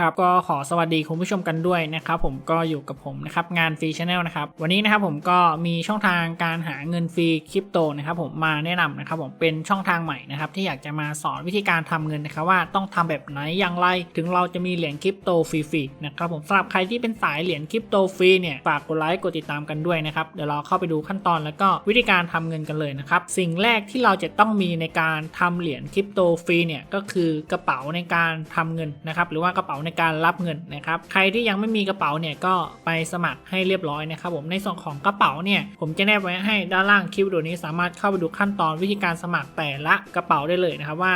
ครับก็ขอสวัสดีคุณผู้ชมกันด้วยนะครับผมก็อยู่กับผมนะครับงานฟรีชาแนลนะครับวันนี้นะครับผมก็มีช่องทางการหาเงินฟรีคริปโตนะครับผมมาแนะนำนะครับผมเป็นช่องทางใหม่นะครับที่อยากจะมาสอนวิธีการทำเงินนะครับว่าต้องทำแบบไหนอย่างไร ถึงเราจะมีเหรียญคริปโตฟรีๆนะครับผมสำหรับใครที่เป็นสายเหรียญคริปโตฟรีเนี่ยฝากกดไลค์กดติดตามกันด้วยนะครับเดี๋ยวเราเข้าไปดูขั้นตอนแล้วก็วิธีการทำเงินกันเลยนะครับสิ่งแรกที่เราจะต้องมีในการทำเหรียญคริปโตฟรีเนี่ยก็คือกระเป๋าในการทำเงินนะครับหรือว่ากระเป๋าในการรับเงินนะครับใครที่ยังไม่มีกระเป๋าเนี่ยก็ไปสมัครให้เรียบร้อยนะครับผมในส่วนของกระเป๋าเนี่ยผมจะแนบไว้ให้ด้านล่างคลิปวิดีโอนี้สามารถเข้าไปดูขั้นตอนวิธีการสมัครแต่ละกระเป๋าได้เลยนะครับว่า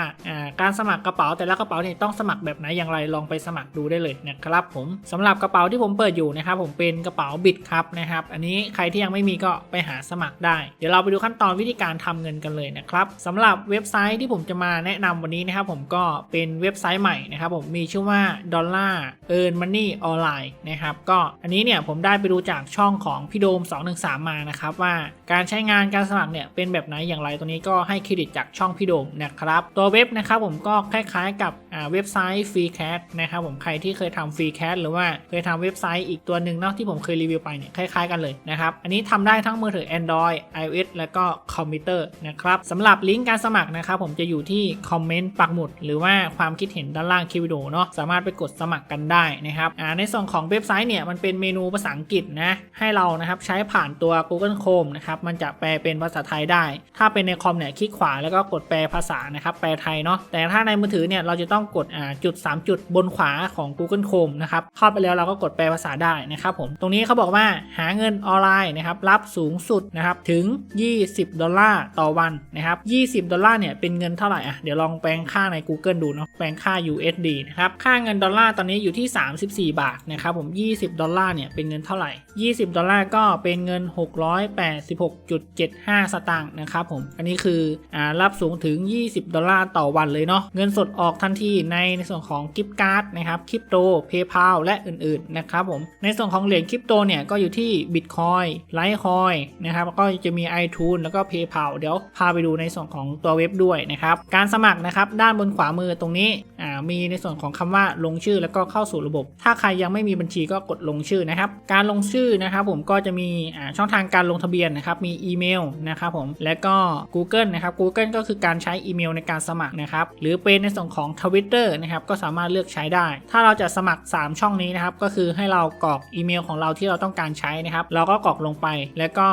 การสมัครกระเป๋าแต่ละกระเป๋าเนี่ยต้องสมัครแบบไหนอย่างไรลองไปสมัครดูได้เลยนะครับผมสำหรับกระเป๋าที่ผมเปิดอยู่นะครับผมเป็นกระเป๋าบิตครับนะครับอันนี้ใครที่ยังไม่มีก็ไปหาสมัครได้ เดี๋ยวเราไปดูขั้นตอนวิธีการทำเงินกันเลยนะครับสำหรับเว็บไซต์ที่ผมจะมาแนะนำวันนี้นะครับผมก็เป็นเว็บไซต์ใหม่นะครับผมมีชื่อว่า Dollar Earn Money Online นะครับก็อันนี้เนี่ยผมได้ไปดูจากช่องของพี่โดม 213 มานะครับว่าการใช้งานการสมัครเนี่ยเป็นแบบไหนอย่างไรตัวนี้ก็ให้เครดิตจากช่องพี่โดมนะครับตัวเว็บนะครับผมก็คล้ายๆกับเว็บไซต์ Free Cat นะครับผมใครที่เคยทำ Free Cat หรือว่าเคยทำเว็บไซต์อีกตัวหนึ่งเนาะที่ผมเคยรีวิวไปเนี่ยคล้ายๆกันเลยนะครับอันนี้ทำได้ทั้งมือถือ Android iOS แล้วก็คอมพิวเตอร์นะครับสำหรับลิงก์การสมัครนะครับผมจะอยู่ที่คอมเมนต์ปักหมุด หรือว่าความคิดเห็นด้านล่างคลิปวิดีโอเนาะสามารถไปกดสมัครกันได้นะครับในส่วนของเว็บไซต์เนี่ยมันเป็นเมนูภาษาอังกฤษนะให้เรานะครับใช้ผ่านตัว Google Chrome นะครับมันจะแปลเป็นภาษาไทยได้ ถ้าเป็นในคอมเนี่ยคลิกขวาแล้วก็กดแปลภาษานะครับแปลไทยเนาะแต่ถ้าในมือถือเนี่ยเราจะต้องกดอ่าจุด 3 จุดบนขวาของ Google Chrome นะครับเข้าไปแล้วเราก็กดแปลภาษาได้นะครับผมตรงนี้เขาบอกว่าหาเงินออนไลน์นะครับรับสูงสุดนะครับถึง 20 ดอลลาร์ต่อวันนะครับ 20 ดอลลาร์เนี่ยเป็นเงินเท่าไหร่อะเดี๋ยวลองแปลงค่าใน Google ดูเนาะแปลงค่า USD นะครับค่าเงินดอลลาร์ตอนนี้อยู่ที่ 34 บาทนะครับผม 20 ดอลลาร์เนี่ยเป็นเงินเท่าไหร่ 20 ดอลลาร์ก็เป็นเงิน 686.75 สตางค์นะครับผมอันนี้คืออ่ารับสูงถึง 20 ดอลลาร์ต่อวันเลยเนาะเงินสดออกทันทีในในส่วนของกิฟต์การ์ดนะครับคริปโตเพย์พาและอื่นๆนะครับผมในส่วนของเหรียญคริปโตเนี่ยก็อยู่ที่ Bitcoin Litecoin นะครับแล้วก็จะมี iTunes แล้วก็ PayPal เดี๋ยวพาไปดูในส่วนของตัวเว็บด้วยนะครับการสมัครนะครับด้านบนขวามือตรงนี้อ่ามีในส่วนของคำว่าลงชื่อแล้วก็เข้าสู่ระบบ ถ้าใครยังไม่มีบัญชีก็กดลงชื่อนะครับ การลงชื่อนะครับผมก็จะมีอ่าช่องทางการลงทะเบียนนะครับมีอีเมลนะครับผมและก็ Google นะครับ Google ก็คือการใช้อีเมลในการสมัครนะครับหรือเป็นในส่วนของทวิ Twitter นะครับก็สามารถเลือกใช้ได้ ถ้าเราจะสมัคร 3 ช่องนี้นะครับก็คือให้เรากรอกอีเมลของเราที่เราต้องการใช้นะครับเราก็กรอกลงไป แล้วก็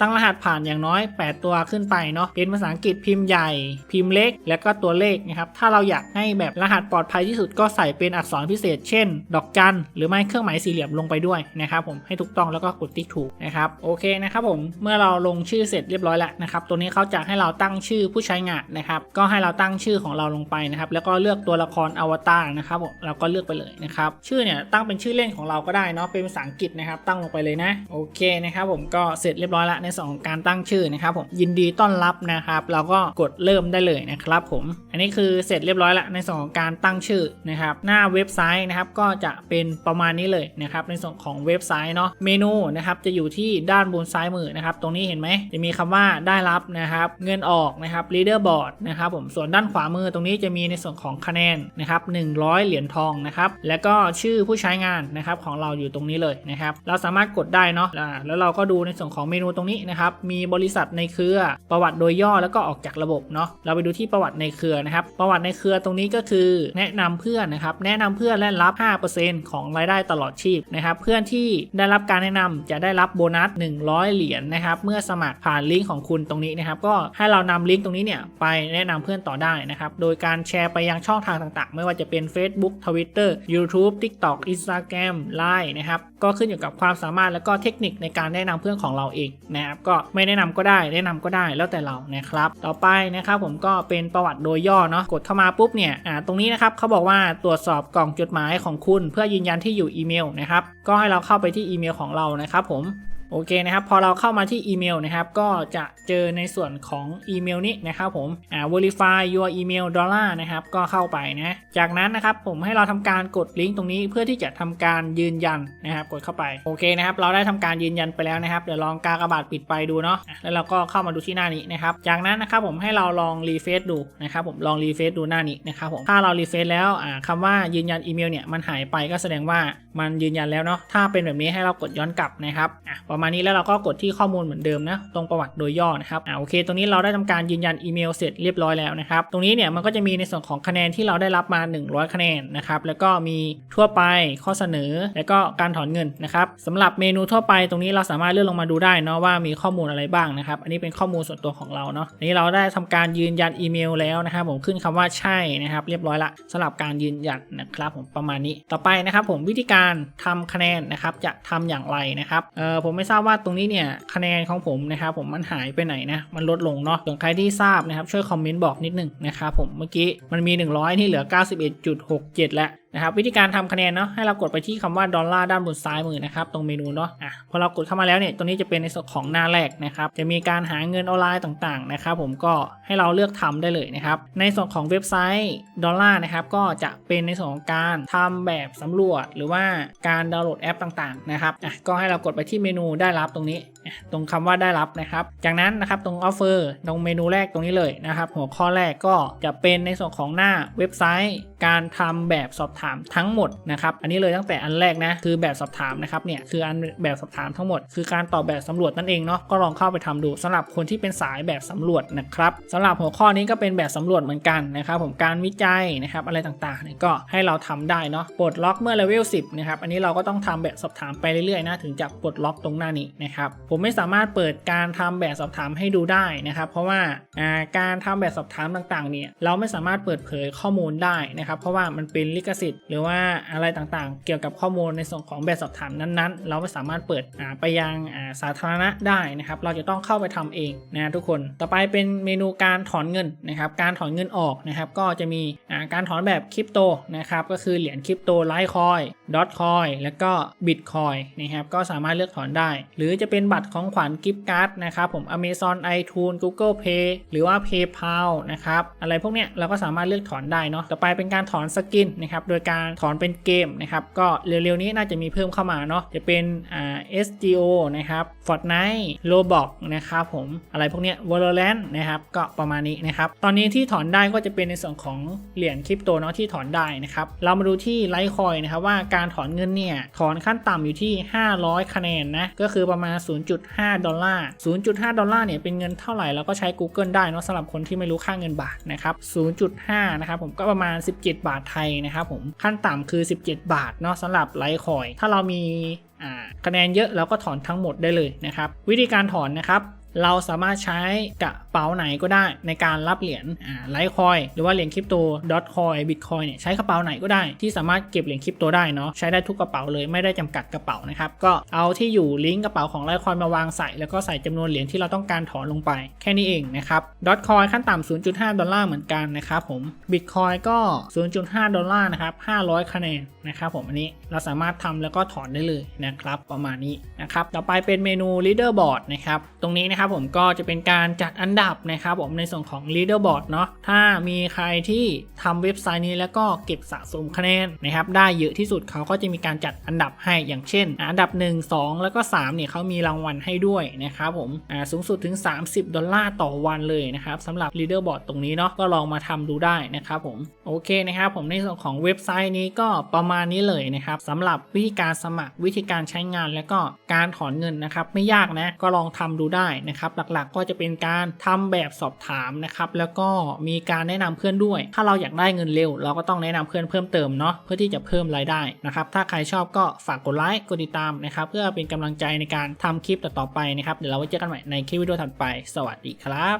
ตั้งรหัสผ่านอย่างน้อย 8 ตัวขึ้นไปเนาะเป็นภาษาอังกฤษพิมพ์ใหญ่ พิมพ์เล็ก แล้วก็ตัวเลขนะครับถ้าเราอยากให้แบบรหัสปลอดภัยที่สุดก็ใส่เป็นอักษรพิเศษ เช่น ดอกจันหรือไม่เครื่องหมายสี่เหลี่ยมลงไปด้วยนะครับผมให้ถูกต้องแล้วก็กดติ๊กถูกนะครับโอเคนะครับผมเมื่อเราลงชื่อเสร็จเรียบร้อยแล้วนะครับตัวนี้เขาจะให้เราตั้งชื่อผู้ใช้งานนะครับก็ให้เราตั้งชื่อของเราลงไปนะครับแล้วก็เลือกตัวละครอวตารนะครับผมเราก็เลือกไปเลยนะครับ ชื่อเนี่ยตั้งเป็นชื่อเล่นของเราก็ได้เนาะเป็นภาษาอังกฤษนะครับ ตั้งลงไปเลยนะโอเคนะครับผมก็เสร็จเรียบร้อยล้วในส่วนของการตั้งชื่อนะครับผมยินดีต้อนรับนะครับ เราก็กดเริ่มได้เลยนะครับผม อันนี้คือเสร็จเรียบร้อยล้วในส่วนของการตั้งชื่อนะครับหน้าเว็บไซต์นะครับก็จะเป็นประมาณนี้เลยนะครับในส่วนของเว็บไซต์เนาะเมนูนะครับจะอยู่ที่ด้านบนซ้ายมือนะครับตรงนี้เห็นไหมจะมีคำว่าได้รับนะครับเงินออกนะครับ leader board นะครับผมส่วนด้านขวามือตรงนี้จะมีในส่วนของคะแนนนะครับ100 เหรียญทองนะครับแล้วก็ชื่อผู้ใช้งานนะครับของเราอยู่ตรงนี้เลยนะครับเราสามารถกดได้เนาะแล้วเราก็ดูในส่วนของเมนูตรงนี้นะครับมีบริษัทในเครือประวัติโดยย่อแล้วก็ออกจากระบบเนาะเราไปดูที่ประวัติในเครือนะครับประวัติในเครือตรงนี้ก็คือแนะนำเพื่อนนะครับแนะนำเพื่อนและรับ 5%ของรายได้ตลอดชีพนะครับเพื่อนที่ได้รับการแนะนำจะได้รับโบนัส 100 เหรียญนะครับเมื่อสมัครผ่านลิงก์ของคุณตรงนี้นะครับก็ให้เรานำลิงก์ตรงนี้เนี่ยไปแนะนำเพื่อนต่อได้นะครับโดยการแชร์ไปยังช่องทางต่างๆ ไม่ว่าจะเป็น Facebook Twitter YouTube TikTok Instagram Line นะครับ ก็ขึ้นอยู่กับความสามารถและก็เทคนิคในการแนะนำเพื่อนของเราเองนะครับ ก็ไม่แนะนำก็ได้ แนะนำก็ได้แล้วแต่เรานะครับ ต่อไปนะครับผมก็เป็นประวัติโดยย่อเนาะ กดเข้ามาปุ๊บเนี่ย อ่า ตรงนี้นะครับเขาบอกว่าตรวจสอบกล่องจดหมายของคุณ เพื่อยืนยันที่อยู่อีเมลนะครับ ก็ให้เราเข้าไปที่อีเมลของเรานะครับผม โอเคนะครับพอเราเข้ามาที่อีเมลนะครับก็จะเจอในส่วนของอีเมลนี้นะครับผมอ่า verify your email dollar นะครับก็เข้าไปนะจากนั้นนะครับผมให้เราทำการกดลิงก์ตรงนี้เพื่อที่จะทำการยืนยันนะครับกดเข้าไปโอเคนะครับเราได้ทำการยืนยันไปแล้วนะครับเดี๋ยวลองกากระบาทปิดไปดูเนาะอะแล้วเราก็เข้ามาดูที่หน้านี้นะครับจากนั้นนะครับผมให้เราลองรีเฟซดูนะครับผมลองรีเฟซดูหน้านี้นะครับผมถ้าเรารีเฟซแล้วอ่าคำว่ายืนยันอีเมลเนี่ยมันหายไปก็แสดงว่ามันยืนยันแล้วเนาะถ้าเป็นแบบนี้ให้เรากดย้อนกลับนะครับอะประมาณนี้แล้วเราก็กดที่ข้อมูลเหมือนเดิมนะตรงประวัติโดยย่อนะครับอ่าโอเค ตรงนี้เราได้ทำการยืนยันอีเมลเสร็จเรียบร้อยแล้วนะครับตรงนี้เนี่ยมันก็จะมีในส่วนของคะแนนที่เราได้รับมา 100 คะแนนนะครับแล้วก็มีทั่วไปข้อเสนอ แล้วก็การถอนเงินนะครับสำหรับเมนูทั่วไปตรงนี้เราสามารถเลื่อนลงมาดูได้เนาะว่ามีข้อมูลอะไรบ้างนะครับอันนี้เป็นข้อมูลส่วนตัวของเราเนาะอันนี้เราได้ทำการยืนยันอีเมลแล้วนะครับผมขึ้นคำว่าใช่นะครับเรียบร้อยละสำหรับการยืนยันนะครับผมประมาณนี้ต่อไปนะครับผมวิธีการทำคะแนนนะครับจะทำอย่างไรนะครับเออผมไม่ทราบว่าตรงนี้เนี่ยคะแนนของผมนะครับผมมันหายไปไหนนะมันลดลงเนาะส่วนใครที่ทราบนะครับช่วยคอมเมนต์บอกนิดหนึงนะครับผมเมื่อกี้มันมี 100 ที่เหลือ 91.67 แล้ว นะครับวิธีการทำคะแนนเนาะให้เรากดไปที่คำว่าดอลลาร์ด้านบนซ้ายมือนะครับตรงเมนูเนาะอะพอเรากดเข้ามาแล้วเนี่ยตรงนี้จะเป็นในส่วนของหน้าแรกนะครับจะมีการหาเงินออนไลน์ต่างๆนะครับผมก็ให้เราเลือกทำได้เลยนะครับในส่วนของเว็บไซต์ดอลลาร์นะครับก็จะเป็นในส่วนของการทำแบบสำรวจ หรือว่าการดาวน์โหลดแอปต่างๆนะครับอะก็ให้เรากดไปที่เมนูได้รับตรงนี้ ตรงคำว่าได้รับนะครับ จากนั้นนะครับตรง offer ตรงเมนูแรกตรงนี้เลยนะครับ หัวข้อแรกก็จะเป็นในส่วนของหน้าเว็บไซต์ การทำแบบสอบถามทั้งหมดนะครับ อันนี้เลยตั้งแต่อันแรกนะคือแบบสอบถามนะครับเนี่ยคืออันแบบสอบถามทั้งหมด คือการตอบแบบสำรวจนั่นเองเนาะก็ลองเข้าไปทำดูสำหรับคนที่เป็นสายแบบสำรวจนะครับสำหรับหัวข้อนี้ก็เป็นแบบสำรวจเหมือนกันนะครับ ผมการวิจัยนะครับอะไรต่างๆเนี่ยก็ให้เราทำได้เนาะปลดล็อกเมื่อเลเวล10นะครับอันนี้เราก็ต้องทำแบบสอบถามไปเรื่อยๆนะถึงจะปลดล็อกตรงหน้านี้นะครับผมไม่สามารถเปิดการทำแบบสอบถามให้ดูได้นะครับ เพราะว่าการทำแบบสอบถามต่างๆเนี่ยเราไม่สามารถเปิดเผยข้อมูลได้นะครับ เพราะว่ามันเป็นลิขสิทธิ์ หรือว่าอะไรต่างๆ เกี่ยวกับข้อมูลในส่วนของแบบสอบถามนั้นๆ เราไม่สามารถเปิดไปยังสาธารณะได้นะครับ เราจะต้องเข้าไปทำเองนะทุกคนต่อไปเป็นเมนูการถอนเงินนะครับ การถอนเงินออกนะครับ ก็จะมีการถอนแบบคริปโตนะครับก็คือเหรียญคริปโตไลท์คอยดอทคอยแล้วก็บิตคอยนะครับก็สามารถเลือกถอนได้ หรือจะเป็นบัตรของขวัญกิฟต์การ์ดนะครับผม Amazon iTunes Google Pay หรือว่า PayPal นะครับอะไรพวกเนี้ยเราก็สามารถเลือกถอนได้เนาะต่อไปเป็นการถอนสกินนะครับโดยการถอนเป็นเกมนะครับก็เร็วๆนี้น่าจะมีเพิ่มเข้ามาเนาะจะเป็นอ่า SGO นะครับ Fortnite Roblox นะครับผมอะไรพวกเนี้ย Valorant นะครับก็ประมาณนี้นะครับตอนนี้ที่ถอนได้ก็จะเป็นในส่วนของเหรียญคริปโตเนาะที่ถอนได้นะครับเรามาดูที่ไลท์คอยนะครับว่าการถอนเงินเนี่ย ถอนขั้นต่ำอยู่ที่ 500 คะแนนนะ ก็คือประมาณ 0.5 ดอลลาร์ 0.5 ดอลลาร์เนี่ยเป็นเงินเท่าไหร่เราก็ใช้ Google ได้เนาะสำหรับคนที่ไม่รู้ค่าเงินบาทนะครับ 0.5 นะครับผมก็ประมาณ 17 บาทไทยนะครับผมขั้นต่ำคือ 17 บาทเนาะสำหรับไลท์คอย ถ้าเรามีคะแนนเยอะเราก็ถอนทั้งหมดได้เลยนะครับ วิธีการถอนนะครับเราสามารถใช้กระ เป๋าไหนก็ได้ในการรับเหรียญไลท์คอยหรือว่าเหรียญคริปโตดอทคอยบิตคอยเนี่ยใช้กระเป๋าไหนก็ได้ที่สามารถเก็บเหรียญคริปโตได้เนาะใช้ได้ทุกกระเป๋าเลยไม่ได้จำกัดกระเป๋านะครับก็เอาที่อยู่ลิงก์กระเป๋าของไลท์คอยมาวางใส่ แล้วก็ใส่จำนวนเหรียญที่เราต้องการถอนลงไป แค่นี้เองนะครับดอทคอยขั้นต่ำ0.5 ดอลลาร์เหมือนกันนะครับผมบิตคอยก็ 0.5 ดอลลาร์นะครับ500 คะแนนนะครับผมอันนี้เราสามารถทำแล้วก็ถอนได้เลยนะครับประมาณนี้นะครับต่อไปเป็นเมนู leaderboard นะครับตรงนี้นะครับผมก็จะเป็นการจัดอันดับนะครับผมในส่วนของ leaderboard เนาะถ้ามีใครที่ทำเว็บไซต์นี้แล้วก็เก็บสะสมคะแนนนะครับได้เยอะที่สุดเขาก็จะมีการจัดอันดับให้อย่างเช่น อันดับ 1 2 แล้วก็3เนี่ยเขามีรางวัลให้ด้วยนะครับผมอ่าสูงสุดถึง 30 ดอลลาร์ต่อวันเลยนะครับสำหรับ leaderboard ตรงนี้เนาะก็ลองมาทำดูได้นะครับผมโอเคนะครับผมในส่วนของเว็บไซต์นี้ก็ประมาณนี้เลยนะครับสำหรับวิธีการสมัครวิธีการใช้งานแล้วก็การถอนเงินนะครับไม่ยากนะก็ลองทำดูได้นะครับหลักๆก็จะเป็นการทำแบบสอบถามนะครับแล้วก็มีการแนะนำเพื่อนด้วย ถ้าเราอยากได้เงินเร็ว เราก็ต้องแนะนำเพื่อนเพิ่มเติมเนาะเพื่อที่จะเพิ่มรายได้นะครับถ้าใครชอบก็ฝากกดไลค์กดติดตามนะครับเพื่อเป็นกำลังใจในการทำคลิปต่อๆไปนะครับเดี๋ยวเราไว้เจอกันใหม่ในคลิปวิดีโอถัดไป สวัสดีครับ